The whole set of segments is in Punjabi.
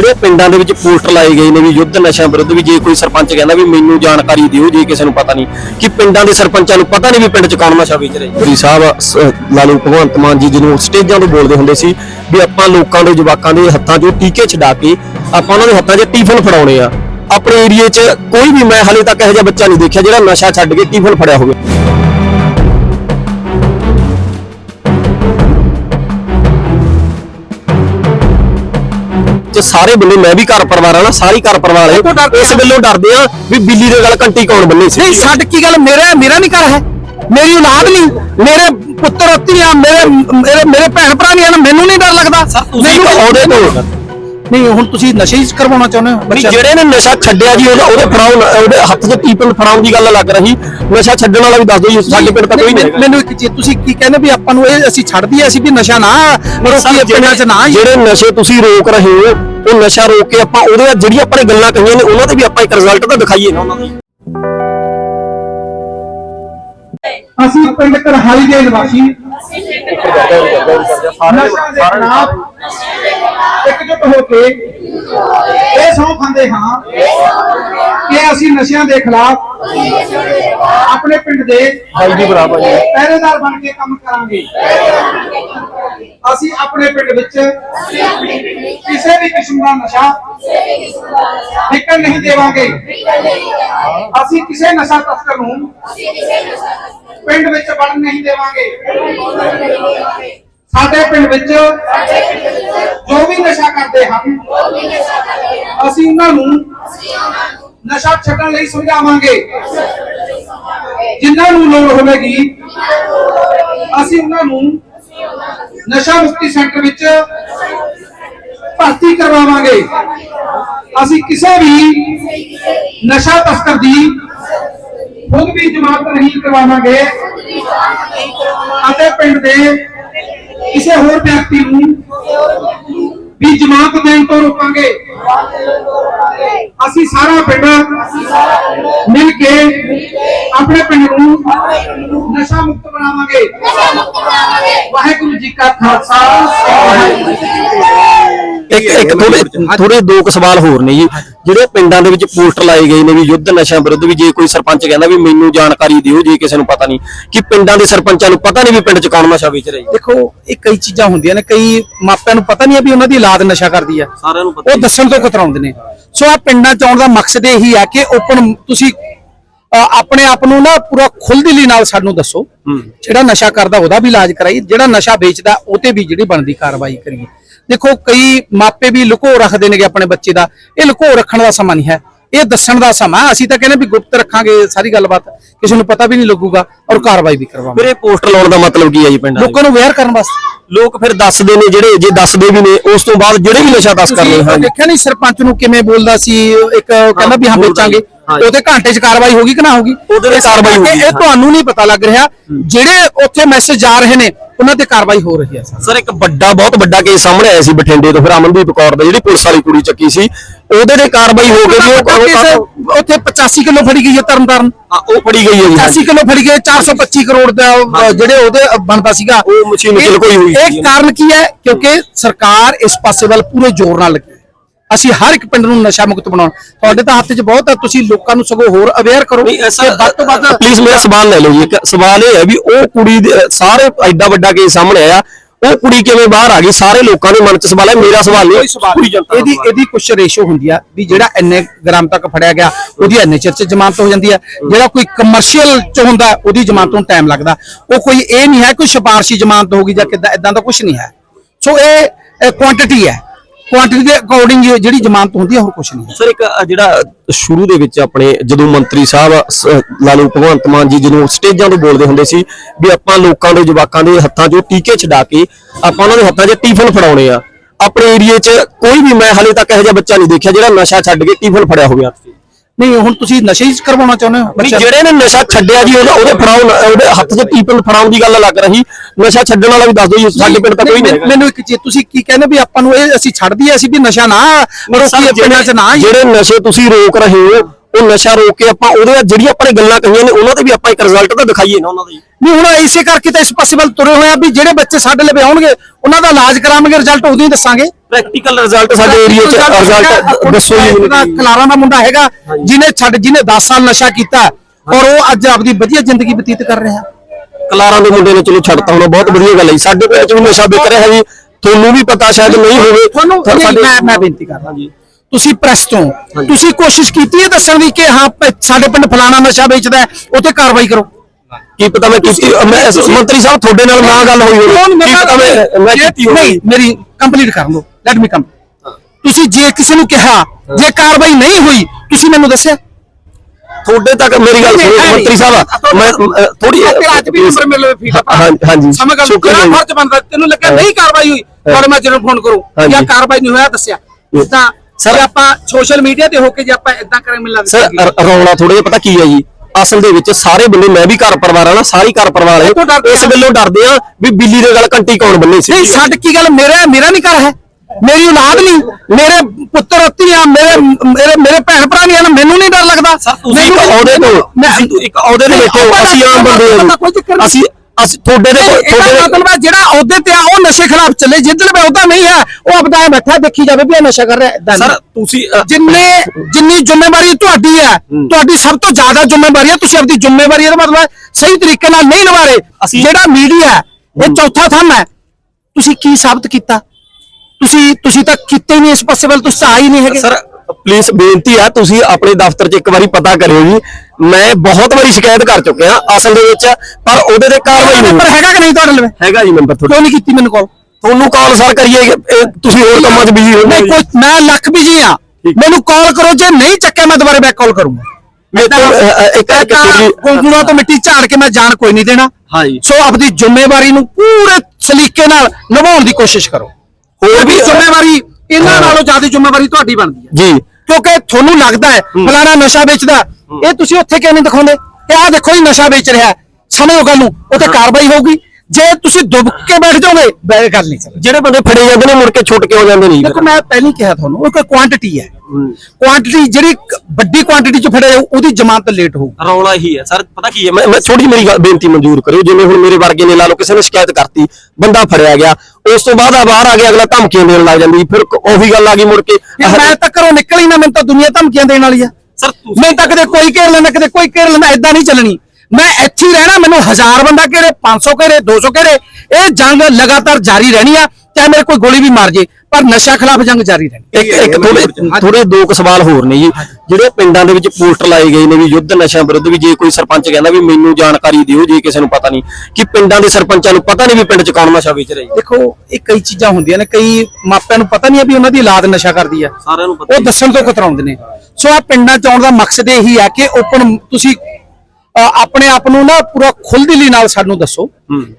ਜਿਹੜੇ ਪਿੰਡਾਂ ਦੇ ਵਿੱਚ ਪੋਸਟਰ ਲਾਏ ਗਏ ਨੇ ਵੀ ਯੁੱਧ ਨਸ਼ਿਆਂ ਵਿਰੁੱਧ ਵੀ ਜੇ ਕੋਈ ਸਰਪੰਚ ਕਹਿੰਦਾ ਵੀ ਮੈਨੂੰ ਜਾਣਕਾਰੀ ਦਿਓ ਜੇ ਕਿਸੇ ਨੂੰ ਪਤਾ ਨਹੀਂ, ਕਿ ਪਿੰਡਾਂ ਦੇ ਸਰਪੰਚਾਂ ਨੂੰ ਪਤਾ ਨਹੀਂ ਵੀ ਪਿੰਡ 'ਚ ਕੌਣ ਨਸ਼ਾ ਵੇਚ ਰਿਹਾ ਜੀ ਸਾਹਿਬ ਲਾਲੂ ਭਗਵੰਤ ਮਾਨ ਜੀ ਜਿਹਨੂੰ ਸਟੇਜਾਂ ਤੋਂ ਬੋਲਦੇ ਹੁੰਦੇ ਸੀ ਵੀ ਆਪਾਂ ਲੋਕਾਂ ਦੇ ਜਵਾਕਾਂ ਦੇ ਹੱਥਾਂ 'ਚੋਂ ਟੀਕੇ ਛਡਾ ਕੇ ਆਪਾਂ ਉਹਨਾਂ ਦੇ ਹੱਥਾਂ 'ਚ ਟੀਫਨ ਫੜਾਉਣੇ ਆ। ਆਪਣੇ ਏਰੀਏ 'ਚ ਕੋਈ ਵੀ ਮੈਂ ਹਾਲੇ ਤੱਕ ਇਹੋ ਜਿਹਾ ਬੱਚਾ ਨਹੀਂ ਦੇਖਿਆ ਜਿਹੜਾ ਨਸ਼ਾ ਛੱਡ ਕੇ ਟੀਫਨ ਫੜਿਆ ਹੋਵੇ। ਤੇ ਸਾਰੇ ਬੰਦੇ ਮੈਂ ਵੀ ਘਰ ਪਰਿਵਾਰ ਨਾ ਸਾਰੀ ਘਰ ਪਰਿਵਾਰ ਵਾਲੇ ਇਸ? ਗੱਲੋਂ ਡਰਦੇ ਆ ਵੀ ਬਿੱਲੀ ਦੇ ਗੱਲ ਕੰਟੀ ਕੌਣ ਬੰਨੇ ਸੀ? ਨਹੀਂ ਛੱਡ ਕੀ ਗੱਲ ਮੇਰਾ ਮੇਰਾ ਨਹੀਂ ਘਰ ਹੈ। ਮੇਰੀ ਔਲਾਦ ਨਹੀਂ ਮੇਰੇ ਪੁੱਤਰ ਅੱਤੀ ਆ ਮੇਰੇ ਮੇਰੇ ਭੈਣ ਭਰਾ ਨਹੀਂ ਹਨ ਮੈਨੂੰ ਨਹੀਂ ਡਰ ਲੱਗਦਾ। ਤੁਸੀਂ ਤਾਂ ਉਹਦੇ ਤੋਂ ਨਹੀਂ ਹੁਣ ਤੁਸੀਂ ਨਸ਼ੇ ਹੀ ਕਰਵਾਉਣਾ ਚਾਹੁੰਦੇ ਹੋ? ਨਹੀਂ ਬੱਚਿਆਂ ਨੂੰ? ਜਿਹੜੇ ਨੇ ਨਸ਼ਾ ਛੱਡਿਆ ਜੀ ਉਹਦਾ ਉਹਦੇ ਫੜਾਉਣ ਉਹਦੇ ਹੱਥ 'ਚ ਟੀਪਨ ਫੜਾਉਣ ਦੀ ਗੱਲ ਲੱਗ ਰਹੀ। ਨਸ਼ਾ ਛੱਡਣ ਵਾਲਾ ਵੀ ਦੱਸ ਦਿਓ ਜੀ ਸਾਡੇ ਪਿੰਡ ਤਾਂ ਕੋਈ ਨਹੀਂ ਹੈਗਾ। ਮੈਨੂੰ ਇੱਕ ਚੀਜ਼ ਤੁਸੀਂ ਕੀ ਕਹਿੰਦੇ ਵੀ ਆਪਾਂ ਨੂੰ ਇਹ ਅਸੀਂ ਛੱਡ ਦਈਏ ਅਸੀਂ ਵੀ ਨਸ਼ਾ ਨਾ ਰੋਕੀਏ ਪਿੰਡਾਂ 'ਚ ਨਾ ਹੀ। ਜਿਹੜੇ ਨਸ਼ੇ ਤੁਸੀਂ ਰੋਕ ਰਹੇ ਹੋ ਉਹ ਨਸ਼ਾ ਰੋਕ ਕੇ ਆਪਾਂ ਉਹਦੇ ਜਿਹੜੀਆਂ ਆਪਣੇ ਗੱਲਾਂ ਕਹੀਆਂ ਨੇ ਉਹਨਾਂ ਦੇ ਵੀ ਆਪਾਂ ਇੱਕ ਰਿਜ਼ਲਟ ਤਾਂ ਦਿਖਾਈਏ ਨਾ ਉਹਨਾਂ ਦਾ ਅਸੀਂ ਪਿੰਡ ਕਰਹਾਲੀ ਦੇ ਨਿਵਾਸੀ। ਨਸ਼ਾ ਦੇ ਖਿਲਾਫ ਇਕਜੁੱਟ ਹੋ ਕੇ ਇਹ ਸਹੁੰ ਖਾਂਦੇ ਹਾਂ ਕਿ ਅਸੀਂ ਨਸ਼ਿਆਂ ਦੇ ਖਿਲਾਫ ਆਪਣੇ ਪਿੰਡ ਦੇ ਭਾਈ ਜੀ। ਬਰਾਬਰ ਪਹਿਰੇਦਾਰ ਬਣ ਕੇ ਕੰਮ ਕਰਾਂਗੇ। ਅਸੀਂ ਆਪਣੇ ਪਿੰਡ ਵਿੱਚ ਕਿਸੇ ਵੀ ਕਿਸਮ ਦਾ ਨਸ਼ਾ ਨਿਕਲ ਨਹੀਂ ਦੇਵਾਂਗੇ। ਅਸੀਂ ਕਿਸੇ ਨਸ਼ਾ ਤਸਕਰ ਨੂੰ ਪਿੰਡ ਵਿੱਚ ਵੜਨ ਨਹੀਂ ਦੇਵਾਂਗੇ। ਸਾਡੇ ਪਿੰਡ ਵਿੱਚ ਜੋ ਵੀ ਨਸ਼ਾ ਕਰਦੇ ਹਨ, ਅਸੀਂ ਉਹਨਾਂ ਨੂੰ ਨਸ਼ਾ ਛੱਡਣ ਲਈ ਸਮਝਾਵਾਂਗੇ ਜਿਨ੍ਹਾਂ ਨੂੰ ਲੋੜ ਹੋਵੇਗੀ, ਅਸੀਂ ਉਹਨਾਂ ਨੂੰ ਨਸ਼ਾ ਮੁਕਤੀ ਸੈਂਟਰ ਵਿੱਚ ਭਰਤੀ ਕਰਵਾਵਾਂਗੇ। ਅਸੀਂ ਕਿਸੇ ਵੀ ਨਸ਼ਾ ਤਸਕਰ ਦੀ ਖੁਦ ਵੀ ਜਮਾਨਤ ਨਹੀਂ ਕਰਵਾਵਾਂਗੇ ਅਤੇ ਪਿੰਡ ਦੇ ਕਿਸੇ ਹੋਰ ਵਿਅਕਤੀ ਨੂੰ ਵੀ ਜਮਾਨਤ ਦੇਣ ਤੋਂ ਰੋਕਾਂਗੇ। ਅਸੀਂ ਸਾਰਾ ਪਿੰਡ ਮਿਲ ਕੇ ਆਪਣੇ ਪਿੰਡ ਨੂੰ ਨਸ਼ਾ ਮੁਕਤ ਬਣਾਵਾਂਗੇ। ਵਾਹਿਗੁਰੂ ਜੀ ਕਾ ਖਾਲਸਾ ਵਾਹਿਗੁਰੂ ਜੀ ਕੀ ਫਤਿਹ। ਇੱਕ ਇੱਕ ਥੋੜੇ ਥੋੜੇ ਦੋ ਕੁ ਸਵਾਲ ਹੋਰ ਨੇ ਜੀ। ਜਿਹੜੇ ਪਿੰਡਾਂ ਦੇ ਵਿੱਚ ਪੋਸਟਰ ਲਾਏ ਗਏ ਨੇ ਵੀ ਯੁੱਧ ਨਸ਼ਿਆਂ ਵਿਰੁੱਧ ਵੀ ਜੇ ਕੋਈ ਸਰਪੰਚ ਕਹਿੰਦਾ ਵੀ ਮੈਨੂੰ ਜਾਣਕਾਰੀ ਦਿਓ ਜੇ ਕਿਸੇ ਨੂੰ ਪਤਾ ਨਹੀਂ ਕਿ ਪਿੰਡਾਂ ਦੇ ਸਰਪੰਚਾਂ ਨੂੰ ਪਤਾ ਨਹੀਂ ਵੀ ਪਿੰਡ 'ਚ ਕੌਣ ਨਸ਼ਾ ਵੇਚ ਰਿਹਾ ਜੀ? ਦੇਖੋ ਇਹ ਕਈ ਚੀਜ਼ਾਂ ਹੁੰਦੀਆਂ ਨੇ ਕਈ ਮਾਪਿਆਂ ਨੂੰ ਪਤਾ ਨਹੀਂ ਹੈ ਵੀ ਉਹਨਾਂ ਦੀ ਔਲਾਦ ਨਸ਼ਾ ਕਰਦੀ ਹੈ ਸਾਰਿਆਂ ਨੂੰ ਉਹ ਦੱਸਣ ਤੋਂ ਕਤਰਾਉਂਦੇ ਨੇ। ਸੋ ਆ ਪਿੰਡਾਂ ਚ ਆਉਣ ਦਾ ਮਕਸਦ ਇਹੀ ਹੈ ਕਿ ਓਪਨ ਤੁਸੀਂ ਆਪਣੇ ਆਪ ਨੂੰ ਨਾ ਪੂਰਾ ਖੁੱਲ੍ਹਦਿਲੀ ਨਾਲ ਸਾਨੂੰ ਦੱਸੋ ਜਿਹੜਾ ਨਸ਼ਾ ਕਰਦਾ ਉਹਦਾ ਵੀ ਇਲਾਜ ਕਰਾਈ ਜਿਹੜਾ ਨਸ਼ਾ ਵੇਚਦਾ ਉਹ ਤੇ ਵੀ ਜਿਹੜੀ ਬਣਦੀ ਕਾਰਵਾਈ ਕਰੀਏ। ਦੇਖੋ ਕਈ ਮਾਪੇ ਵੀ ਲੁਕੋ ਰੱਖਦੇ ਨੇਗੇ ਆਪਣੇ ਬੱਚੇ ਦਾ। ਇਹ ਲੁਕੋ ਰੱਖਣ ਦਾ ਸਮਾਂ ਨਹੀਂ ਹੈ। ਇਹ ਦੱਸਣ ਦਾ ਸਮਾਂ ਹੈ। ਅਸੀਂ ਤਾਂ ਕਹਿੰਦੇ ਵੀ ਗੁਪਤ ਰੱਖਾਂਗੇ ਸਾਰੀ ਗੱਲਬਾਤ। ਕਿਸੇ ਨੂੰ ਪਤਾ ਵੀ ਨਹੀਂ ਲੱਗੂਗਾ ਔਰ ਕਾਰਵਾਈ ਵੀ ਕਰਵਾਵਾਂਗੇ। ਮੇਰੇ ਪੋਸਟਰ ਲਾਉਣ ਦਾ ਮਤਲਬ ਕੀ ਹੈ ਜੀ ਪਿੰਡਾਂ ਲੋਕਾਂ ਨੂੰ ਅਵੇਅਰ ਕਰਨ ਵਾਸਤੇ। ਲੋਕ ਫਿਰ ਦੱਸਦੇ ਨੇ ਜਿਹੜੇ ਜੇ ਦੱਸਦੇ ਵੀ ਨੇ ਉਸ ਤੋਂ ਬਾਅਦ ਜਿਹੜੇ ਵੀ ਨਸ਼ਾ ਨੇ ਤੁਸੀਂ ਹਾਂਜੀ। ਦੇਖਿਆ ਨਹੀਂ ਸਰਪੰਚ ਨੂੰ ਕਿਵੇਂ ਬੋਲਦਾ ਸੀ? ਇੱਕ ਕਹਿੰਦਾ ਵੀ ਹਾਂ ਵੇਚਾਂਗੇ। ਉਹਦੇ ਘੰਟੇ 'ਚ ਕਾਰਵਾਈ ਹੋਗੀ ਕਿ ਨਾ ਹੋਗੀ? ਇਸ ਕਾਰਵਾਈ ਹੋਗੀ, ਇਹ ਤੁਹਾਨੂੰ ਨਹੀਂ ਪਤਾ ਲੱਗ ਰਿਹਾ ਜਿਹੜੇ ਉੱਥੇ ਮੈਸੇਜ ਜਾ ਰਹੇ ਨੇ ਉਹਨਾਂ ਤੇ ਕਾਰਵਾਈ ਹੋ ਰਹੀ ਹੈ ਸਰ। ਇੱਕ ਵੱਡਾ ਬਹੁਤ ਵੱਡਾ ਕੇਸ ਸਾਹਮਣੇ ਆਇਆ ਸੀ ਬਠਿੰਡੇ ਤੋਂ ਫਿਰ ਅਮਨਦੀਪ ਕੌਰ ਦਾ ਜਿਹੜੀ ਪੁਲਿਸ ਵਾਲੀ ਕੁੜੀ ਚੱਕੀ ਸੀ ਉਹਦੇ ਤੇ ਕਾਰਵਾਈ ਹੋ ਗਈ ਉਹ ਉੱਥੇ 85 ਕਿਲੋ ਫੜੀ ਗਈ ਹੈ ਤਰਨਤਾਰਨ। ਹਾਂ, ਉਹ ਫੜੀ ਗਈ ਹੈ ਜੀ 85 ਕਿਲੋ ਫੜੀ ਗਈ ਹੈ, 425 ਕਰੋੜ ਦਾ ਜਿਹੜੇ ਉਹਦੇ ਬਣਦਾ ਸੀਗਾ। ਉਹ ਮਸ਼ੀਨ ਇਹ- ਲੁਕੋਈ ਹੋਈ ਇਹ ਕਾਰਨ ਕੀ ਹੈ? ਕਿਉਂਕਿ ਸਰਕਾਰ ਇਸ ਪਾਸੇ ਵੱਲ ਪੂਰੇ ਜ਼ੋਰ ਨਾਲ ਲੱਗੀ। ਅਸੀਂ ਹਰ ਇੱਕ ਪਿੰਡ ਨੂੰ ਨਸ਼ਾ ਮੁਕਤ ਬਣਾਉਣ। ਤੁਹਾਡੇ ਤਾਂ ਹੱਥ 'ਚ ਬਹੁਤ ਹੈ ਤੁਸੀਂ ਲੋਕਾਂ ਨੂੰ ਸਗੋਂ ਹੋਰ ਅਵੇਅਰ ਕਰੋ ਕਿ ਵੱਧ ਤੋਂ ਵੱਧ ਪਲੀਜ਼ ਮੇਰਾ ਸਵਾਲ ਲੈ ਲਓ ਜੀ। ਇੱਕ ਸਵਾਲ ਇਹ ਹੈ ਵੀ ਉਹ ਕੁੜੀ ਦੇ ਸਾਰੇ ਐਡਾ ਵੱਡਾ ਕੇਸ ਸਾਹਮਣੇ ਆਇਆ। ਉਹ ਕੁੜੀ ਕਿਵੇਂ ਬਾਹਰ ਆ ਗਈ? ਸਾਰੇ ਲੋਕਾਂ ਦੇ ਮਨ 'ਚ ਸਵਾਲ ਹੈ ਮੇਰਾ ਸਵਾਲ ਨਹੀਂ। ਕੋਈ ਸਵਾਲ ਪੂਰੀ ਜਨਤਾ ਇਹਦੀ। ਇਹਦੀ ਕੁਛ ਰੇਸ਼ੋ ਹੁੰਦੀ ਆ ਵੀ ਜਿਹੜਾ ਇੰਨੇ ਗ੍ਰਾਮ ਤੱਕ ਫੜਿਆ ਗਿਆ ਉਹਦੀ ਇੰਨੇ ਚਿਰ ਚ ਜ਼ਮਾਨਤ ਹੋ ਜਾਂਦੀ ਹੈ ਜਿਹੜਾ ਕੋਈ ਕਮਰਸ਼ੀਅਲ ਚ ਹੁੰਦਾ ਉਹਦੀ ਜ਼ਮਾਨਤ ਨੂੰ ਟਾਈਮ ਲੱਗਦਾ। ਉਹ ਕੋਈ ਇਹ ਨਹੀਂ ਹੈ ਕੋਈ ਸਿਫਾਰਸ਼ੀ ਜ਼ਮਾਨਤ ਹੋਗੀ ਜਾਂ ਕਿੱਦਾਂ ਇਦਾਂ ਦਾ ਕੁਝ ਨਹੀਂ ਹੈ। ਸੋ ਇਹ ਕੁਆਂਟੀਟੀ ਹੈ। ਕੁਆਂਟੀਟੀ ਦੇ ਅਕੋਰਡਿੰਗ ਜਿਹੜੀ ਜ਼ਮਾਨਤ ਹੁੰਦੀ ਹੈ, ਹੋਰ ਕੁਝ ਨਹੀਂ। ਸਰ, ਇੱਕ ਜਿਹੜਾ ਸ਼ੁਰੂ ਦੇ ਵਿੱਚ ਆਪਣੇ ਜਦੋਂ ਮੰਤਰੀ ਸਾਹਿਬ ਲਾਲੂ ਭਗਵੰਤ ਮਾਨ ਜੀ ਜਦੋਂ ਸਟੇਜਾਂ ਤੋਂ ਬੋਲਦੇ ਹੁੰਦੇ ਸੀ ਵੀ ਆਪਾਂ ਲੋਕਾਂ ਦੇ, ਜਵਾਕਾਂ ਦੇ ਹੱਥਾਂ 'ਚੋਂ ਟੀਕੇ ਛਡਾ ਕੇ ਆਪਾਂ ਉਹਨਾਂ ਦੇ ਹੱਥਾਂ 'ਚ ਟੀਫਨ ਫੜਾਉਣੇ ਆ। ਆਪਣੇ ਏਰੀਏ 'ਚ ਕੋਈ ਵੀ, ਮੈਂ ਹਾਲੇ ਤੱਕ ਇਹੋ ਜਿਹਾ ਬੱਚਾ ਨਹੀਂ ਦੇਖਿਆ ਜਿਹੜਾ ਨਸ਼ਾ ਛੱਡ ਕੇ ਟੀਫਨ ਫੜਿਆ ਹੋਵੇ ਹੱਥ ਨਹੀਂ ਹੁਣ ਤੁਸੀਂ ਨਸ਼ੇ ਹੀ ਕਰਵਾਉਣਾ ਚਾਹੁੰਦੇ ਹੋ? ਨਹੀਂ ਬੱਚਿਆਂ ਨੂੰ? ਜਿਹੜੇ ਨੇ ਨਸ਼ਾ ਛੱਡਿਆ ਜੀ ਉਹਦਾ ਉਹਦੇ ਫੜਾਉਣ ਉਹਦੇ ਹੱਥ 'ਚ ਟੀਫਨ ਫੜਾਉਣ ਦੀ ਗੱਲ ਲੱਗ ਰਹੀ। ਨਸ਼ਾ ਛੱਡਣ ਵਾਲਾ ਵੀ ਦੱਸ ਦਿਓ ਜੀ ਸਾਡੇ ਪਿੰਡ ਤਾਂ ਕੋਈ ਨਹੀਂ ਮੈਨੂੰ ਇੱਕ ਚੀਜ਼ ਤੁਸੀਂ ਕੀ ਕਹਿੰਦੇ ਵੀ ਆਪਾਂ ਨੂੰ ਇਹ ਅਸੀਂ ਛੱਡ ਦਈਏ ਅਸੀਂ ਵੀ ਨਸ਼ਾ ਨਾ ਰੋਕੀਏ ਪਿੰਡਾਂ 'ਚ ਨਾ ਹੀ। ਜਿਹੜੇ ਨਸ਼ੇ ਤੁਸੀਂ ਰੋਕ ਰਹੇ ਹੋ ਉਹ ਨਸ਼ਾ ਰੋਕ ਕੇ ਆਪਾਂ ਉਹਦੇ ਜਿਹੜੀ ਆਪਾਂ ਨੇ ਗੱਲਾਂ ਕਹੀਆਂ ਨੇ ਉਹਨਾਂ ਤੇ ਵੀ ਆਪਾਂ ਇੱਕ ਰਿਜ਼ਲਟ ਤਾਂ ਦਿਖਾਈਏ ਨਾ ਉਹਨਾਂ ਦਾ। ਜੀ ਨਹੀਂ ਹੁਣ ਇਸੇ ਕਰਕੇ ਤਾਂ ਇਸ ਪਾਸੇ ਵੱਲ ਤੁਰੇ ਹੋਏ ਆ ਵੀ ਜਿਹੜੇ ਬੱਚੇ ਸਾਡੇ ਲਈ ਆਉਣਗੇ ਉਹਨਾਂ ਦਾ ਇਲਾਜ ਕਰਾਵਾਂਗੇ ਰਿਜ਼ਲਟ ਉਦੋਂ ਹੀ ਦੱਸਾਂਗੇ। ਪ੍ਰੈਕਟੀਕਲ ਰਿਜ਼ਲਟ ਸਾਡੇ ਏਰੀਆ 'ਚ ਰਿਜ਼ਲਟ ਦੱਸੋ ਜੀ ਕਲਾਰਾਂ ਦਾ ਮੁੰਡਾ ਹੈਗਾ ਜਿਹਨੇ ਛੱਡ ਜਿਹਨੇ 10 ਸਾਲ ਨਸ਼ਾ ਕੀਤਾ ਔਰ ਉਹ ਅੱਜ ਆਪਦੀ ਵਧੀਆ ਜ਼ਿੰਦਗੀ ਬਤੀਤ ਕਰ ਰਿਹਾ। ਕਲਾਰਾਂ ਦੇ ਮੁੰਡੇ ਨੇ ਚਲੋ ਛੱਡਤਾ ਹੁਣ ਬਹੁਤ ਵਧੀਆ ਗੱਲ ਹੈ ਜੀ। ਸਾਡੇ ਪਿੰਡ 'ਚ ਵੀ ਨਸ਼ਾ ਵਿਕ ਰਿਹਾ ਜੀ। ਤੁਹਾਨੂੰ ਵੀ ਪਤਾ ਸ਼ਾਇਦ ਨਹੀਂ ਹੋਵੇ। ਤੁਹਾਨੂੰ ਮੈਂ ਮੈਂ ਬੇਨਤੀ ਕਰਦਾ। ਹਾਂਜੀ ਤੁਸੀਂ ਪ੍ਰੈਸ ਤੋਂ ਤੁਸੀਂ ਕੋਸ਼ਿਸ਼ ਕੀਤੀ ਹੈ ਦੱਸਣ ਦੀ ਕਿ ਹਾਂ ਸਾਡੇ ਪਿੰਡ ਫਲਾਣਾ ਨਸ਼ਾ ਵੇਚਦਾ ਹੈ ਉੱਤੇ ਕਾਰਵਾਈ ਕਰੋ। ਕੀ ਪਤਾ ਮੈਂ ਕੀਤੀ ਮੈਂ ਮੰਤਰੀ ਸਾਹਿਬ ਤੁਹਾਡੇ ਨਾਲ ਨਾ ਗੱਲ ਹੋਈ ਹੋਵੇ। ਕੌਣ ਕੀ ਪਤਾ ਮੈਂ ਮੈਂ ਜੇ- ਕੀਤੀ ਹੋਵੇ। ਨਹੀਂ ਮੇਰੀ ਕੰਪਲੀਟ ਕਰਨ ਦਿਓ। ਲੈਟ ਮੀ ਕਮ ਤੁਸੀਂ ਜੇ ਕਿਸੇ ਨੂੰ ਕਿਹਾ ਜੇ ਕਾਰਵਾਈ ਨਹੀਂ ਹੋਈ ਤੁਸੀਂ ਮੈਨੂੰ ਦੱਸਿਆ? ਤੁਹਾਡੇ ਤੱਕ ਮੇਰੀ ਗੱਲ ਸੁਣੋ ਮੰਤਰੀ ਸਾਹਿਬ ਮੈਂ ਥੋੜੀ ਅੱਜ ਵੀ ਨੰਬਰ ਮਿਲ ਫੀਡ ਹਾਂਜੀ। ਸਮਝ ਗੱਲ ਜੀ। ਫਰਜ਼ ਬਣਦਾ? ਤੈਨੂੰ ਲੱਗਿਆ ਨਹੀਂ ਕਾਰਵਾਈ ਹੋਈ ਪਰ ਮੈਂ ਜਦੋਂ ਫੋਨ ਕਰੂੰ। ਜਾਂ ਕਾਰਵਾਈ ਨਹੀਂ ਹੋਇਆ ਦੱਸਿਆ। ਤਾਂ ਸਰ- ਸਰ ਆਪਾਂ ਸੋਸ਼ਲ ਮੀਡੀਆ ਤੇ ਹੋ ਕੇ ਜੇ ਆਪਾਂ ਇਦਾਂ ਕਰੇ ਮਿਲ ਸਰ ਰ- ਰੌਲਾ ਥੋੜਾ ਜਿਹਾ ਪਤਾ ਕੀ ਹੈ ਜੀ? ਅਸਲ ਦੇ ਵਿੱਚ ਸਾਰੇ ਬੰਦੇ ਮੈਂ ਵੀ ਘਰ ਪਰਿਵਾਰ ਆ ਨਾ ਸਾਰੀ ਘਰ ਪਰਿਵਾਰ ਹੈ। ਇਸ? ਗੱਲੋਂ ਡਰਦੇ ਆ ਵੀ ਬਿੱਲੀ ਦੇ ਗੱਲ ਕੰਟੀ ਕੌਣ ਬੰਨੇ ਸੀ? ਨਹੀਂ ਛੱਡ ਕੀ ਗੱਲ? ਮੇਰਾ ਮੇਰਾ ਨਹੀਂ ਘਰ ਹੈ। ਮੇਰੀ ਔਲਾਦ ਨਹੀਂ ਮੇਰੇ ਪੁੱਤਰ ਅੱਤੀ ਆ ਮੇਰੇ ਮੇਰੇ ਮੇਰੇ ਭੈਣ ਭਰਾ ਨਹੀਂ ਹਨ ਮੈਨੂੰ ਨਹੀਂ ਡਰ ਲੱਗਦਾ। ਤੁਸੀਂ ਇੱਕ ਅਹੁਦੇ ਤੋਂ ਇੱਕ ਅਹੁਦੇ ਤੇ ਬੈਠੇ ਅਸੀਂ ਆਮ ਬੰਦੇ। ਅਸੀਂ ਅਸੀਂ ਤੁਹਾਡੇ ਦੇ ਤੁਹਾਡੇ ਮਤਲਬ ਹੈ ਜਿਹੜਾ ਅਹੁਦੇ ਤੇ ਆ ਉਹ ਨਸ਼ੇ ਖਿਲਾਫ ਚੱਲੇ ਜਿੱਦਣ ਮੈਂ ਅਹੁਦਾ ਨਹੀਂ ਹੈ ਉਹ ਆਪਦਾ ਬੈਠਾ ਦੇਖੀ ਜਾਵੇ ਵੀ ਇਹ ਨਸ਼ਾ ਕਰ ਰਿਹਾ ਏਦਾਂ ਸਰ। ਤੁਸੀਂ ਜਿੰਨੇ ਜਿੰਨੀ ਜ਼ਿੰਮੇਵਾਰੀ ਤੁਹਾਡੀ ਹੈ ਤੁਹਾਡੀ ਸਭ ਤੋਂ ਜ਼ਿਆਦਾ ਜ਼ਿੰਮੇਵਾਰੀ ਹੈ ਤੁਸੀਂ ਆਪਣੀ ਜ਼ਿੰਮੇਵਾਰੀ ਦਾ ਮਤਲਬ ਸਹੀ ਤਰੀਕੇ ਨਾਲ ਨਹੀਂ ਨਿਭਾ ਰਹੇ। ਅਸੀਂ- ਜਿਹੜਾ ਮੀਡੀਆ ਹੈ ਇਹ ਚੌਥਾ ਥੰਮ ਹੈ। ਤੁਸੀਂ ਕੀ ਸਾਬਤ ਕੀਤਾ? ਤੁਸੀਂ ਤੁਸੀਂ ਤਾਂ ਕੀਤੇ ਹੀ ਨਹੀਂ ਇਸ ਪਾਸੇ ਵੱਲ ਤੁਸੀਂ ਤਾਂ ਹੀ ਨਹੀਂ ਹੈਗੇ। ਸਰ ਪਲੀਜ਼ ਬੇਨਤੀ ਆ ਤੁਸੀਂ ਆਪਣੇ ਦਫ਼ਤਰ 'ਚ ਇੱਕ ਵਾਰੀ ਪਤਾ ਕਰਿਓ ਜੀ। ਮੈਂ ਬਹੁਤ ਵਾਰੀ ਸ਼ਿਕਾਇਤ ਕਰ ਚੁੱਕਿਆ ਅਸਲ ਦੇ ਵਿੱਚ ਪਰ ਉਹਦੇ ਤੇ ਕਾਰਵਾਈ ਨੰਬਰ ਨਹੀਂ ਹੈਗਾ ਕਿ ਨਹੀਂ ਤੁਹਾਡੇ ਲਵੇ ਹੈਗਾ ਜੀ ਨੰਬਰ ਤੁਹਾਡਾ। ਕਿਉਂ ਨਹੀਂ ਕੀਤੀ ਮੈਨੂੰ ਕਾਲ ਤੁਹਾਨੂੰ ਕਾਲ ਸਰ ਕਰੀਏ ਇਹ ਤੁਸੀਂ ਹੋਰ ਕੰਮਾਂ 'ਚ ਬਿਜ਼ੀ ਹੋ ਨਹੀਂ ਕੋਈ ਮੈਂ ਲੱਖ ਬਿਜ਼ੀ ਆ। ਮੈਨੂੰ ਕਾਲ ਕਰੋ ਜੇ ਨਹੀਂ ਚੱਕਿਆ ਮੈਂ ਦੁਬਾਰਾ ਬੈਕ ਕਾਲ ਕਰੂੰਗਾ। ਇੱਕ ਇੱਕ ਥੋੜੀ ਗੁੰਗੂਆਂ ਤੋਂ ਮਿੱਟੀ ਝਾੜ ਕੇ ਮੈਂ ਜਾਨ ਕੋਈ ਨਹੀਂ ਦੇਣਾ। ਹਾਂਜੀ ਸੋ ਆਪਣੀ ਜ਼ਿੰਮੇਵਾਰੀ ਨੂੰ ਪੂਰੇ ਸਲੀਕੇ ਨਾਲ ਨਿਭਾਉਣ ਦੀ ਕੋਸ਼ਿਸ਼ ਕਰੋ। ਹੋਰ ਵੀ ਜ਼ਿੰਮੇਵਾਰੀ ਇਹਨਾਂ। ਨਾਲੋਂ ਜ਼ਿਆਦਾ ਜ਼ਿੰਮੇਵਾਰੀ ਤੁਹਾਡੀ ਬਣਦੀ ਹੈ। ਜੀ। ਕਿਉਂਕਿ ਤੁਹਾਨੂੰ ਲੱਗਦਾ ਹੈ ਫਲਾਣਾ ਨਸ਼ਾ ਵੇਚਦਾ ਇਹ ਤੁਸੀਂ ਉੱਥੇ ਕਿਉਂ ਨਹੀਂ ਦਿਖਾਉਂਦੇ? ਕਿ ਆਹ ਦੇਖੋ ਇਹ ਨਸ਼ਾ ਵੇਚ ਰਿਹਾ। ਸਮਝੋ ਗੱਲ ਨੂੰ ਉੱਥੇ ਕਾਰਵਾਈ ਹੋਊਗੀ। ਜੇ ਤੁਸੀਂ ਦੁੱਬ ਕੇ ਬੈਠ ਜਾਓਗੇ ਬੈ ਗੱਲ ਨਹੀਂ ਚੱਲਦੀ। ਜਿਹੜੇ ਬੰਦੇ ਫੜੇ ਜਾਂਦੇ ਨੇ ਮੁੜ ਕੇ ਛੁੱਟ ਕੇ ਹੋ ਜਾਂਦੇ ਨਹੀਂ ਦੇਖੋ ਮੈਂ ਪਹਿਲਾਂ ਕਿਹਾ ਤੁਹਾਨੂੰ ਉਹ ਕੋਈ ਕੁਆਂਟੀਟੀ ਹੈ। ਕੁਆਂਟੀਟੀ ਜਿਹੜੀ ਵੱਡੀ ਕੁਆਂਟੀਟੀ ਚ ਫੜਿਆ ਜਾਊ ਉਹਦੀ ਜ਼ਮਾਨਤ ਲੇਟ ਹੋਊ ਰੌਲਾ ਹੀ ਹੈ ਸਰ ਪਤਾ ਕੀ ਹੈ ਮੈਂ ਮੈਂ ਥੋੜੀ ਮੇਰੀ ਗੱਲ- ਬੇਨਤੀ ਮਨਜ਼ੂਰ ਕਰਿਓ ਜਿਵੇਂ ਹੁਣ ਮੇਰੇ ਵਰਗੇ ਨੇ ਲਾ ਲਓ ਕਿਸੇ ਨੇ ਸ਼ਿਕਾਇਤ ਕਰਤੀ ਬੰਦਾ ਫੜਿਆ ਗਿਆ ਉਸ ਤੋਂ ਬਾਅਦ ਆ ਬਾਹਰ ਆ ਗਿਆ ਅਗਲਾ ਧਮਕੀਆਂ ਦੇਣ ਲੱਗ ਜਾਂਦੀ ਫਿਰ ਕ- ਉਹੀ ਗੱਲ ਆ ਗਈ ਮੁੜ ਕੇ। ਕਿ ਮੈਂ ਤਾਂ ਘਰੋਂ ਨਿਕਲ ਹੀ ਨਾ ਮੈਨੂੰ ਤਾਂ ਦੁਨੀਆ ਧਮਕੀਆਂ ਦੇਣ ਵਾਲੀ ਆ। ਸਰ ਤੁਸੀਂ ਮੈਂ ਤਾਂ ਕਦੇ ਕੋਈ ਘੇਰ ਲੈਂਦਾ ਕਦੇ ਕੋਈ ਘੇਰ ਲੈਂਦਾ ਐਦਾਂ ਨਹੀਂ ਚੱਲਣੀ। ਮੈਂ ਇੱਥੇ ਹੀ ਰਹਿਣਾ ਮੈਨੂੰ ਹਜ਼ਾਰ ਬੰਦਾ ਘੇਰੇ 500 ਘੇਰੇ 200 ਘੇਰੇ ਇਹ ਜੰਗ ਲਗਾਤਾਰ ਜਾਰੀ ਰਹਿਣੀ ਆ। ਚਾਹੇ ਮੇਰੇ ਕੋਈ ਗੋਲੀ ਵੀ ਮਾਰ ਜੇ ਪਰ ਨਸ਼ਾ ਖਿਲਾਫ ਜੰਗ ਜਾਰੀ ਰਹਿਣੀ। ਇੱਕ ਇੱਕ ਥੋੜੇ ਥੋੜੇ ਦੋ ਕੁ ਸਵਾਲ ਹੋਰ ਨੇ ਜੀ। ਜਿਹੜੇ ਪਿੰਡਾਂ ਦੇ ਵਿੱਚ ਪੋਸਟਰ ਲਾਏ ਗਏ ਨੇ ਵੀ ਯੁੱਧ ਨਸ਼ਿਆਂ ਵਿਰੁੱਧ ਵੀ ਜੇ ਕੋਈ ਸਰਪੰਚ ਕਹਿੰਦਾ ਵੀ ਮੈਨੂੰ ਜਾਣਕਾਰੀ ਦਿਓ ਜੇ ਕਿਸੇ ਨੂੰ ਪਤਾ ਨਹੀਂ ਕਿ ਪਿੰਡਾਂ ਦੇ ਸਰਪੰਚਾਂ ਨੂੰ ਪਤਾ ਨਹੀਂ ਵੀ ਪਿੰਡ 'ਚ ਕੌਣ ਨਸ਼ਾ ਵੇਚ ਰਿਹਾ ਦੇਖੋ ਇਹ ਕਈ ਚੀਜ਼ਾਂ ਹੁੰਦੀਆਂ ਨੇ ਕਈ ਮਾਪਿਆਂ ਨੂੰ ਪਤਾ ਨਹੀਂ ਹੈ ਵੀ ਉਹਨਾਂ ਦੀ ਔਲਾਦ ਨਸ਼ਾ ਕਰਦੀ ਆ। ਸਾਰਿਆਂ ਨੂੰ ਉਹ ਦੱਸਣ ਤੋਂ ਕਤਰਾਉਂਦੇ ਨੇ। ਸੋ ਆ ਪਿੰਡਾਂ ਚ ਆਉਣ ਦਾ ਮਕਸਦ ਇਹੀ ਹੈ ਕਿ ਓਪਨ ਤੁਸੀਂ ਆਪਣੇ ਆਪ ਨੂੰ ਨਾ ਪੂਰਾ ਖੁੱਲ੍ਹਦਿਲੀ ਨਾਲ ਸਾਨੂੰ ਦੱਸੋ।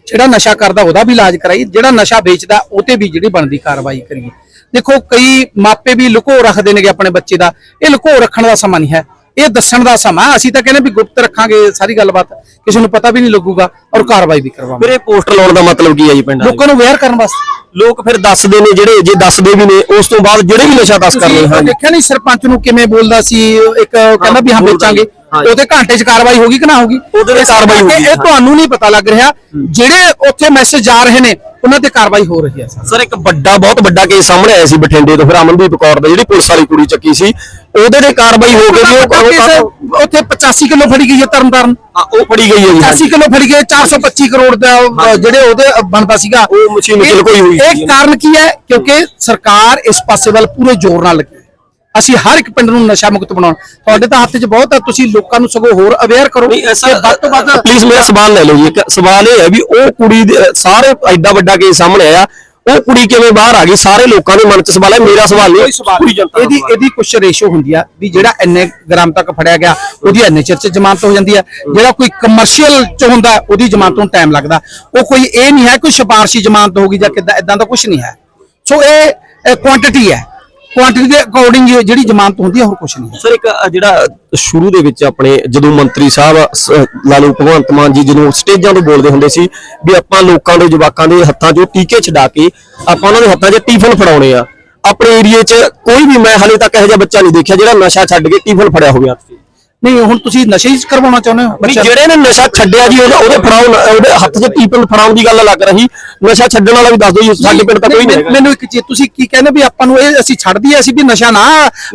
ਜਿਹੜਾ ਨਸ਼ਾ ਕਰਦਾ ਉਹਦਾ ਵੀ ਇਲਾਜ ਕਰਾਈ ਜਿਹੜਾ ਨਸ਼ਾ ਵੇਚਦਾ ਉਹ ਤੇ ਵੀ ਜਿਹੜੀ ਬਣਦੀ ਕਾਰਵਾਈ ਕਰੀਏ। ਦੇਖੋ ਕਈ ਮਾਪੇ ਵੀ ਲੁਕੋ ਰੱਖਦੇ ਨੇਗੇ ਆਪਣੇ ਬੱਚੇ ਦਾ। ਇਹ ਲੁਕੋ ਰੱਖਣ ਦਾ ਸਮਾਂ ਨਹੀਂ ਹੈ। ਇਹ ਦੱਸਣ ਦਾ ਸਮਾਂ ਅਸੀਂ ਤਾਂ ਕਹਿੰਦੇ ਵੀ ਗੁਪਤ ਰੱਖਾਂਗੇ ਸਾਰੀ ਗੱਲਬਾਤ ਕਿਸੇ ਨੂੰ ਪਤਾ ਵੀ ਨਹੀਂ ਲੱਗੂਗਾ ਔਰ ਕਾਰਵਾਈ ਵੀ ਕਰਵਾਵਾਂਗੇ। ਫਿਰ ਇਹ ਪੋਸਟਰ ਲਾਉਣ ਦਾ ਮਤਲਬ ਕੀ ਹੈ ਜੀ ਪਿੰਡਾਂ ਲੋਕਾਂ ਨੂੰ ਅਵੇਅਰ ਕਰਨ ਵਾਸਤੇ। ਲੋਕ ਫਿਰ ਦੱਸਦੇ ਨੇ ਜਿਹੜੇ ਜੇ ਦੱਸਦੇ ਵੀ ਨੇ ਉਸ ਤੋਂ ਬਾਅਦ ਜਿਹੜੇ ਵੀ ਨਸ਼ਾ ਨੇ ਤੁਸੀਂ ਹਾਂਜੀ। ਦੇਖਿਆ ਨਹੀਂ ਸਰਪੰਚ ਨੂੰ ਕਿਵੇਂ ਬੋਲਦਾ ਸੀ? ਇੱਕ ਕਹਿੰਦਾ ਵੀ ਹਾਂ ਵੇਚਾਂਗੇ। ਹਾਂ। ਉਹਦੇ ਘੰਟੇ 'ਚ ਕਾਰਵਾਈ ਹੋਗੀ ਕਿ ਨਾ ਹੋਗੀ ਉਹਦੇ ਤੇ ਕਾਰਵਾਈ ਹੋਊਗੀ, ਇਹ ਤੁਹਾਨੂੰ ਨਹੀਂ ਪਤਾ ਲੱਗ ਰਿਹਾ ਜਿਹੜੇ ਉੱਥੇ ਮੈਸੇਜ ਜਾ ਰਹੇ ਨੇ ਉਹਨਾਂ ਤੇ ਕਾਰਵਾਈ ਹੋ ਰਹੀ ਹੈ ਸਰ। ਇੱਕ ਵੱਡਾ ਬਹੁਤ ਵੱਡਾ ਕੇਸ ਸਾਹਮਣੇ ਆਇਆ ਸੀ ਬਠਿੰਡੇ ਤੋਂ ਫਿਰ ਅਮਨਦੀਪ ਕੌਰ ਦਾ ਜਿਹੜੀ ਪੁਲਿਸ ਵਾਲੀ ਕੁੜੀ ਚੱਕੀ ਸੀ ਉਹਦੇ ਤੇ ਕਾਰਵਾਈ ਹੋ ਗਈ ਵੀ ਉਹ ਉੱਥੇ 85 ਕਿਲੋ ਫੜੀ ਗਈ ਹੈ ਤਰਨਤਾਰਨ। ਉਹ ਫੜੀ ਗਈ ਹੈ ਜੀ 85 ਕਿਲੋ ਫੜੀ ਗਈ 425 ਕਰੋੜ ਦਾ ਜਿਹੜੇ ਉਹਦੇ ਬਣਦਾ ਸੀਗਾ। ਉਹ ਮਸ਼ੀਨ ਲੁਕੋਈ ਹੋਈ। ਇਹ ਕਾਰਨ ਕੀ ਹੈ? ਕਿਉਂਕਿ ਸਰਕਾਰ ਇਸ ਪਾਸੇ ਵੱਲ ਪੂਰੇ ਜ਼ੋਰ ਨਾਲ ਲੱਗੀ। ਅਸੀਂ ਹਰ ਇੱਕ ਪਿੰਡ ਨੂੰ ਨਸ਼ਾ ਮੁਕਤ ਬਣਾਉਣ। ਤੁਹਾਡੇ ਤਾਂ ਹੱਥ 'ਚ ਬਹੁਤ ਹੈ ਤੁਸੀਂ ਲੋਕਾਂ ਨੂੰ ਸਗੋਂ ਹੋਰ ਅਵੇਅਰ ਕਰੋ। ਨਹੀਂ ਕਿ ਐਸਾ ਵੱਧ ਤੋਂ ਵੱਧ ਪਲੀਜ਼ ਮੇਰਾ ਸਵਾਲ ਲੈ ਲਓ ਜੀ। ਇੱਕ ਸਵਾਲ ਇਹ ਹੈ ਵੀ ਉਹ ਕੁੜੀ ਦੇ ਸਾਰੇ ਐਡਾ ਵੱਡਾ ਕੇਸ ਸਾਹਮਣੇ ਆਇਆ। ਉਹ ਕੁੜੀ ਕਿਵੇਂ ਬਾਹਰ ਆ ਗਈ? ਸਾਰੇ ਲੋਕਾਂ ਦੇ ਮਨ 'ਚ ਸਵਾਲ ਹੈ ਮੇਰਾ ਸਵਾਲ ਨਹੀਂ। ਪੂਰੀ ਜਨਤਾ ਦਾ ਇਹਦੀ ਸਵਾਲ ਹੈ। ਇਹਦੀ ਕੁਛ ਰੇਸ਼ੋ ਹੁੰਦੀ ਆ ਵੀ ਜਿਹੜਾ ਇੰਨੇ ਗ੍ਰਾਮ ਤੱਕ ਫੜਿਆ ਗਿਆ ਉਹਦੀ ਇੰਨੇ ਚਿਰ ਚ ਜ਼ਮਾਨਤ ਹੋ ਜਾਂਦੀ ਹੈ ਜਿਹੜਾ ਕੋਈ ਕਮਰਸ਼ੀਅਲ ਚ ਹੁੰਦਾ ਉਹਦੀ ਜ਼ਮਾਨਤ ਨੂੰ ਟਾਈਮ ਲੱਗਦਾ। ਉਹ ਕੋਈ ਇਹ ਨਹੀਂ ਹੈ ਕੋਈ ਸਿਫਾਰਸ਼ੀ ਜ਼ਮਾਨਤ ਹੋਗੀ ਜਾਂ ਕਿੱਦਾਂ ਇਦਾਂ ਦਾ ਕੁਝ ਨਹੀਂ ਹੈ। ਸੋ ਇਹ ਕੁਆਂਟੀਟੀ ਹੈ। ਕੁਆਂਟੀਟੀ ਦੇ ਅਕੋਰਡਿੰਗ ਜਿਹੜੀ ਜ਼ਮਾਨਤ ਹੁੰਦੀ ਹੈ, ਹੋਰ ਕੁਝ ਨਹੀਂ ਸਰ ਇੱਕ ਜਿਹੜਾ ਸ਼ੁਰੂ ਦੇ ਵਿੱਚ ਆਪਣੇ ਜਦੋਂ ਮੰਤਰੀ ਸਾਹਿਬ ਲਾਲੂ ਭਗਵੰਤ ਮਾਨ ਜੀ ਜਦੋਂ ਸਟੇਜਾਂ ਤੋਂ ਬੋਲਦੇ ਹੁੰਦੇ ਸੀ ਵੀ ਆਪਾਂ ਲੋਕਾਂ ਦੇ, ਜਵਾਕਾਂ ਦੇ ਹੱਥਾਂ 'ਚੋਂ ਟੀਕੇ ਛਡਾ ਕੇ ਆਪਾਂ ਉਹਨਾਂ ਦੇ ਹੱਥਾਂ 'ਚ ਟੀਫਨ ਫੜਾਉਣੇ ਆ। ਆਪਣੇ ਏਰੀਏ 'ਚ ਕੋਈ ਵੀ ਮੈਂ ਹਲੇ ਤੱਕ ਇਹੋ ਜਿਹਾ ਬੱਚਾ ਨਹੀਂ ਦੇਖਿਆ ਜਿਹੜਾ ਨਸ਼ਾ ਛੱਡ ਕੇ ਟੀਫਨ ਫੜਿਆ ਹੋਵੇ ਹੱਥ 'ਚ। ਨਹੀਂ ਹੁਣ ਤੁਸੀਂ ਨਸ਼ੇ ਹੀ ਕਰਵਾਉਣਾ ਚਾਹੁੰਦੇ ਹੋ ਵੀ ਬੱਚਿਆਂ ਨੂੰ? ਜਿਹੜੇ ਨੇ ਨਸ਼ਾ ਛੱਡਿਆ ਜੀ ਉਹਦਾ- ਉਹਦੇ ਫੜਾਉ ਉਹਦੇ ਹੱਥ 'ਚ ਟੀਪਨ ਫੜਾਉਣ ਦੀ ਗੱਲ ਲੱਗ ਰਹੀ। ਨਸ਼ਾ ਛੱਡਣ ਵਾਲਾ ਵੀ ਦੱਸ ਦਿਓ ਜੀ ਸਾਡੇ ਪਿੰਡ ਤਾਂ ਕੋਈ ਨਹੀਂ ਹੈਗਾ। ਮੈਨੂੰ ਇੱਕ ਚੀਜ਼ ਤੁਸੀਂ ਕੀ ਕਹਿੰਦੇ ਵੀ ਆਪਾਂ ਨੂੰ ਇਹ ਅਸੀਂ ਛੱਡ ਦਈਏ ਅਸੀਂ ਵੀ ਨਸ਼ਾ ਨਾ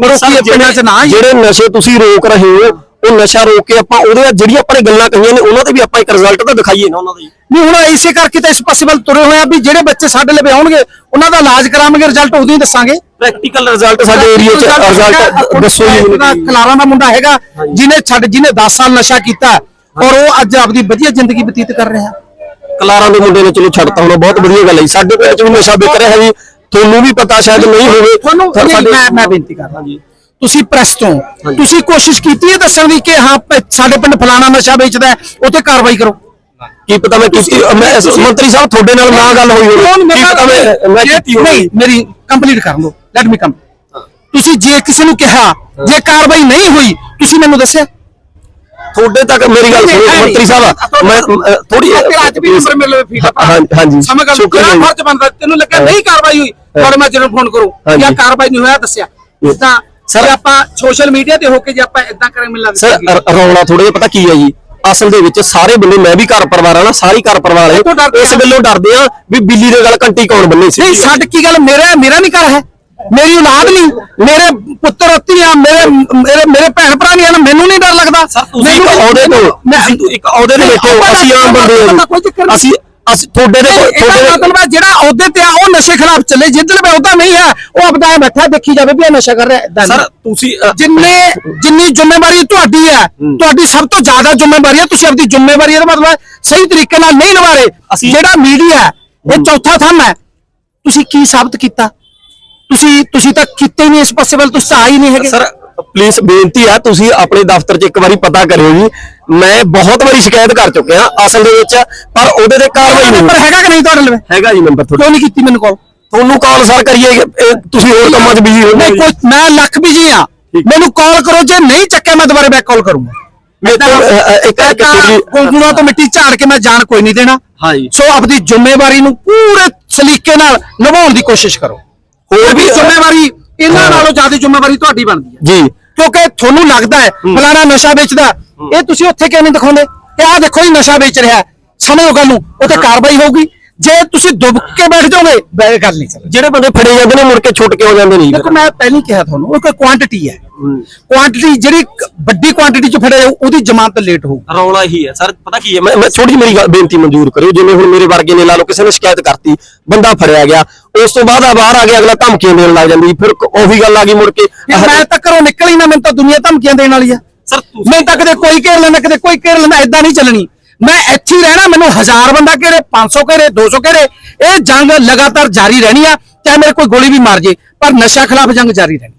ਰੋਕੀਏ ਪਿੰਡਾਂ 'ਚ ਨਾ ਜਿਹੜੇ ਨਸ਼ੇ ਤੁਸੀਂ ਰੋਕ ਰਹੇ ਹੋ ਉਹ ਨਸ਼ਾ ਰੋਕ ਕੇ ਆਪਾਂ ਉਹਦੇ ਜਿਹੜੀਆਂ ਆਪਾਂ ਨੇ ਗੱਲਾਂ ਕਹੀਆਂ ਨੇ ਉਹਨਾਂ ਤੇ ਵੀ ਆਪਾਂ ਇੱਕ ਰਿਜ਼ਲਟ ਤਾਂ ਦਿਖਾਈਏ ਨਾ ਉਹਨਾਂ ਦਾ ਜੀ। ਨਹੀਂ ਹੁਣ ਇਸੇ ਕਰਕੇ ਤਾਂ ਇਸ ਪਾਸੇ ਵੱਲ ਤੁਰੇ ਹੋਏ ਆ ਵੀ ਜਿਹੜੇ ਬੱਚੇ ਸਾਡੇ ਲਵੇ ਆਉਣਗੇ ਉਹਨਾਂ ਦਾ ਇਲਾਜ ਕਰਾਵਾਂਗੇ ਰਿਜ਼ਲਟ ਉਦੋਂ ਹੀ ਦੱਸਾਂਗੇ। ਪ੍ਰੈਕਟੀਕਲ ਰਿਜ਼ਲਟ ਸਾਡੇ ਏਰੀਆ 'ਚ ਰਿਜ਼ਲਟ ਦੱਸੋ ਜੀ ਮੈਨੂੰ ਖਲਾਰਾ ਦਾ ਮੁੰਡਾ ਹੈਗਾ ਜਿਹਨੇ ਛੱਡ ਜਿਹਨੇ 10 ਸਾਲ ਨਸ਼ਾ ਕੀਤਾ ਔਰ ਉਹ ਅੱਜ ਆਪਦੀ ਵਧੀਆ ਜ਼ਿੰਦਗੀ ਬਤੀਤ ਕਰ ਰਿਹਾ ਕਲਾਰਾਂ ਦੇ ਮੁੰਡੇ ਨੇ ਚਲੋ ਛੱਡਤਾ ਹੁਣ ਬਹੁਤ ਵਧੀਆ ਗੱਲ ਹੈ ਜੀ। ਸਾਡੇ 'ਚ ਵੀ ਨਸ਼ਾ ਵਿਕ ਰਿਹਾ ਜੀ। ਤੁਹਾਨੂੰ ਵੀ ਪਤਾ ਸ਼ਾਇਦ ਨਹੀਂ ਹੋਵੇ। ਤੁਹਾਨੂੰ ਮੈਂ ਮੈਂ ਬੇਨਤੀ ਕਰਦਾ। ਹਾਂਜੀ। ਤੁਸੀਂ ਪ੍ਰੈਸ ਤੋਂ ਤੁਸੀਂ ਕੋਸ਼ਿਸ਼ ਕੀਤੀ ਹੈ ਦੱਸਣ ਦੀ ਕਿ ਹਾਂ ਸਾਡੇ ਪਿੰਡ ਫਲਾਣਾ ਨਸ਼ਾ ਵੇਚਦਾ ਹੈ ਉਹ ਤੇ ਕਾਰਵਾਈ ਕਰੋ। ਕੀ ਪਤਾ ਮੈਂ ਕੀਤੀ ਮੈਂ ਮੰਤਰੀ ਸਾਹਿਬ ਤੁਹਾਡੇ ਨਾਲ ਨਾ ਗੱਲ ਹੋਈ ਹੋਵੇ। ਕੀ ਪਤਾ ਮੈਂ ਮੈਂ ਜੇ- ਕੀਤੀ ਹੋਵੇ। ਨਹੀਂ ਮੇਰੀ ਕੰਪਲੀਟ ਕਰ ਲਓ। ਲੈਟ ਮੀ ਕਮ ਤੁਸੀਂ ਜੇ ਕਿਸੇ ਨੂੰ ਕਿਹਾ ਜੇ ਕਾਰਵਾਈ ਨਹੀਂ ਹੋਈ ਤੁਸੀਂ ਮੈਨੂੰ ਦੱਸਿਆ? ਤੁਹਾਡੇ ਤੱਕ ਮੇਰੀ ਗੱਲ ਸੁਣੋ ਮੰਤਰੀ ਸਾਹਿਬ ਮੈਂ ਥੋੜੀ ਅੱਜ ਵੀ ਨੰਬਰ ਮਿਲ ਫੀਡ ਹਾਂਜੀ। ਸਮਝ ਗੱਲ ਜੀ। ਫਰਜ਼ ਬਣਦਾ? ਤੈਨੂੰ ਲੱਗਾ ਨਹੀਂ ਕਾਰਵਾਈ ਹੋਈ? ਤੁਹਾਡੇ ਮੈਂ ਜਦੋਂ ਫੋਨ ਕਰੂੰ। ਜਾਂ ਕਾਰਵਾਈ ਨਹੀਂ ਹੋਇਆ ਦੱਸਿਆ। ਤਾਂ ਸਰ- ਆਪਾਂ ਸੋਸ਼ਲ ਮੀਡੀਆ ਤੇ ਹੋ ਕੇ ਜੇ ਆਪਾਂ ਇਦਾਂ ਕਰੇ ਮਿਲ ਸਰ ਲੱਗਦਾ ਰੌਲਾ ਥੋੜਾ ਜਿਹਾ ਪਤਾ ਕੀ ਹੈ ਜੀ? ਅਸਲ ਦੇ ਵਿੱਚ ਸਾਰੇ ਬੰਦੇ ਮੈਂ ਵੀ ਘਰ ਪਰਿਵਾਰ ਆ ਨਾ ਸਾਰੀ ਘਰ ਪਰਿਵਾਰ ਡਰਦੇ ਇਸ। ਗੱਲੋਂ ਡਰਦੇ ਆ ਵੀ ਬਿੱਲੀ ਦੇ ਗੱਲ ਘੰਟੀ ਕੌਣ ਬੰਨੇ ਸੀ? ਨਹੀਂ ਛੱਡ ਕੀ ਗੱਲ? ਮੇਰਾ ਮੇਰਾ ਨਹੀਂ ਘਰ ਹੈ। ਮੇਰੀ ਔਲਾਦ ਨਹੀਂ ਮੇਰੇ ਪੁੱਤਰ ਧੀਆਂ ਮੇਰੇ ਮੇਰੇ ਮੇਰੇ ਭੈਣ ਭਰਾ ਨਹੀਂ ਹਨ ਮੈਨੂੰ ਨਹੀਂ ਡਰ ਲੱਗਦਾ। ਸਰ ਤੁਸੀਂ ਇੱਕ ਅਹੁਦੇ ਤੋਂ ਮੈਂ- ਤੁਸੀਂ ਇੱਕ ਅਹੁਦੇ ਤੇ ਬੈਠੇ ਹੋ ਅਸੀਂ ਆਮ ਬੰਦੇ ਹਾਂ। ਅਸੀਂ ਅਸੀਂ ਤੁਹਾਡੇ ਦੇ ਤੁਹਾਡੇ ਮਤਲਬ ਹੈ ਜਿਹੜਾ ਅਹੁਦੇ ਤੇ ਆ ਉਹ ਨਸ਼ੇ ਖਿਲਾਫ ਚੱਲੇ। ਜਿੱਦਣ ਮੈਂ ਅਹੁਦਾ ਨਹੀਂ ਹੈ ਉਹ ਆਪਦਾ ਬੈਠਾ ਦੇਖੀ ਜਾਵੇ ਵੀ ਇਹ ਨਸ਼ਾ ਕਰ ਰਿਹਾ ਨਹੀਂ। ਸਰ ਤੁਸੀਂ ਜਿੰਨੇ ਜਿੰਨੀ ਜ਼ਿੰਮੇਵਾਰੀ ਤੁਹਾਡੀ ਹੈ ਤੁਹਾਡੀ ਸਭ ਤੋਂ ਜ਼ਿਆਦਾ ਜ਼ਿੰਮੇਵਾਰੀ ਹੈ ਤੁਸੀਂ ਆਪਣੀ ਜ਼ਿੰਮੇਵਾਰੀ ਇਹਦਾ ਮਤਲਬ ਹੈ ਸਹੀ ਤਰੀਕੇ ਨਾਲ ਨਹੀਂ ਨਿਭਾ ਰਹੇ। ਅਸੀਂ- ਜਿਹੜਾ ਮੀਡੀਆ ਹੈ ਇਹ ਚੌਥਾ ਥੰਮ ਹੈ। ਤੁਸੀਂ ਕੀ ਸਾਬਤ ਕੀਤਾ? ਤੁਸੀਂ ਤੁਸੀਂ ਤਾਂ ਕੀਤੇ ਹੀ ਨਹੀਂ ਇਸ ਪਾਸੇ ਵੱਲ ਤੁਸੀਂ ਆ ਹੀ ਨਹੀਂ ਹੈਗੇ। ਸਰ ਪਲੀਜ਼ ਬੇਨਤੀ ਹੈ ਤੁਸੀਂ ਆਪਣੇ ਦਫ਼ਤਰ 'ਚ ਇੱਕ ਵਾਰੀ ਪਤਾ ਕਰਿਓ ਜੀ। ਮੈਂ ਬਹੁਤ ਵਾਰੀ ਸ਼ਿਕਾਇਤ ਕਰ ਚੁੱਕਿਆ ਅਸਲ ਦੇ ਵਿੱਚ ਪਰ ਉਹਦੇ ਤੇ ਕਾਰਵਾਈ ਨੰਬਰ ਨਹੀਂ ਹੈਗਾ ਕਿ ਨਹੀਂ ਤੁਹਾਡੇ ਲਵੇ ਹੈਗਾ ਜੀ ਨੰਬਰ ਤੁਹਾਡਾ। ਕਿਉਂ ਨਹੀਂ ਕੀਤੀ ਮੈਨੂੰ ਕਾਲ ਤੁਹਾਨੂੰ ਕਾਲ ਸਰ ਕਰੀਏ ਇਹ ਤੁਸੀਂ ਹੋਰ ਕੰਮਾਂ 'ਚ ਬਿਜ਼ੀ ਹੋ ਨਹੀਂ ਗਏ ਕੋਈ ਮੈਂ ਲੱਖ ਬਿਜ਼ੀ ਆ। ਠੀਕ। ਮੈਨੂੰ ਕਾਲ ਕਰੋ ਜੇ ਨਹੀਂ ਚੱਕਿਆ ਮੈਂ ਦੁਬਾਰਾ ਬੈਕ ਕਾਲ ਕਰੂੰਗਾ। ਮੇਰੇ ਤੋਂ ਅ, ਅ, ਇੱਕ ਇੱਕ ਤੁਹਾਡੀ ਗੁੰਗੂਆਂ ਤੋਂ ਮਿੱਟੀ ਝਾੜ ਕੇ ਮੈਂ ਜਾਨ ਕੋਈ ਨਹੀਂ ਦੇਣਾ। ਹਾਂਜੀ ਸੋ ਆਪਣੀ ਜ਼ਿੰਮੇਵਾਰੀ ਨੂੰ ਪੂਰੇ ਸਲੀਕੇ ਨਾਲ ਨਿਭਾਉਣ ਦੀ ਕੋਸ਼ਿਸ਼ ਕਰੋ। ਹੋਰ ਵੀ ਜ਼ਿੰਮੇਵਾਰੀ ਇਹਨਾਂ। ਨਾਲੋਂ ਜ਼ਿਆਦਾ ਜ਼ਿੰਮੇਵਾਰੀ ਤੁਹਾਡੀ ਬਣਦੀ ਹੈ। ਜੀ। ਕਿਉਂਕਿ ਤੁਹਾਨੂੰ ਲੱਗਦਾ ਹੈ ਫਲਾਣਾ ਨਸ਼ਾ ਵੇਚਦਾ ਇਹ ਤੁਸੀਂ ਉੱਥੇ ਕਿਉਂ ਨਹੀਂ ਦਿਖਾਉਂਦੇ? ਕਿ ਆਹ ਦੇਖੋ ਇਹ ਨਸ਼ਾ ਵੇਚ ਰਿਹਾ। ਸਮਝੋ ਗੱਲ ਨੂੰ ਉੱਥੇ ਕਾਰਵਾਈ ਹੋਊਗੀ। ਜੇ ਤੁਸੀਂ ਦੁੱਬ ਕੇ ਬੈਠ ਜਾਓਗੇ ਬੈ ਗੱਲ ਨਹੀਂ ਜਿਹੜੇ ਬੰਦੇ ਫੜੇ ਜਾਂਦੇ ਨੇ ਮੁੜ ਕੇ ਛੁੱਟ ਕੇ ਹੋ ਜਾਂਦੇ ਨਹੀਂ। ਦੇਖੋ ਮੈਂ ਪਹਿਲਾਂ ਹੀ ਕਿਹਾ ਤੁਹਾਨੂੰ ਉਹ ਕੋਈ ਕੁਆਂਟੀਟੀ ਹੈ। ਕੁਆਂਟੀਟੀ ਜਿਹੜੀ ਵੱਡੀ ਕੁਆਂਟੀਟੀ ਚ ਫੜੇ ਜਾਊ, ਉਹਦੀ ਜ਼ਮਾਨਤ ਲੇਟ ਹੋਊ। ਰੌਲਾ ਹੀ ਹੈ। ਸਰ ਪਤਾ ਕੀ ਹੈ? ਮੈਂ ਜਿਹੀ ਮੇਰੀ ਬੇਨਤੀ ਮਨਜ਼ੂਰ ਕਰਿਓ। ਜਿਵੇਂ ਹੁਣ ਮੇਰੇ ਵਰਗੇ ਨੇ ਲਾ ਲਓ ਕਿਸੇ ਨੇ ਸ਼ਿਕਾਇਤ ਕਰਤੀ ਬੰਦਾ ਫੜਿਆ ਗਿਆ ਉਸ ਤੋਂ ਬਾਅਦ ਆ ਬਾਹਰ ਆ ਗਿਆ ਅਗਲਾ ਧਮਕੀਆਂ ਦੇਣ ਲੱਗ ਜਾਂਦੀ। ਫਿਰ ਉਹੀ ਗੱਲ ਆ ਗਈ ਮੁੜ ਕੇ। ਮੈਂ ਤਾਂ ਘਰੋਂ ਨਿਕਲ ਹੀ ਨਾ ਮੈਨੂੰ ਤਾਂ ਦੁਨੀਆ ਧਮਕੀਆਂ ਦੇਣ ਵਾਲੀ ਆ। ਸਰ ਮੈਂ ਤਾਂ ਕਦੇ ਕੋਈ ਘੇਰ ਲੈਂਦਾ ਕਦੇ ਕੋਈ ਘੇਰ ਲੈਂਦਾ ਐਦਾਂ ਨਹੀਂ ਚੱਲਣੀ। ਮੈਂ ਇੱਥੇ ਹੀ ਰਹਿਣਾ, ਮੈਨੂੰ ਹਜ਼ਾਰ ਬੰਦਾ ਘੇਰੇ 500 ਘੇਰੇ 200 ਘੇਰੇ, ਇਹ ਜੰਗ ਲਗਾਤਾਰ ਜਾਰੀ ਰਹਿਣੀ ਆ, ਚਾਹੇ ਮੇਰੇ ਕੋਈ ਗੋਲੀ ਵੀ ਮਾਰ ਜੇ, ਪਰ ਨਸ਼ਾ ਖਿਲਾਫ ਜੰਗ ਜਾਰੀ ਰਹਿਣੀ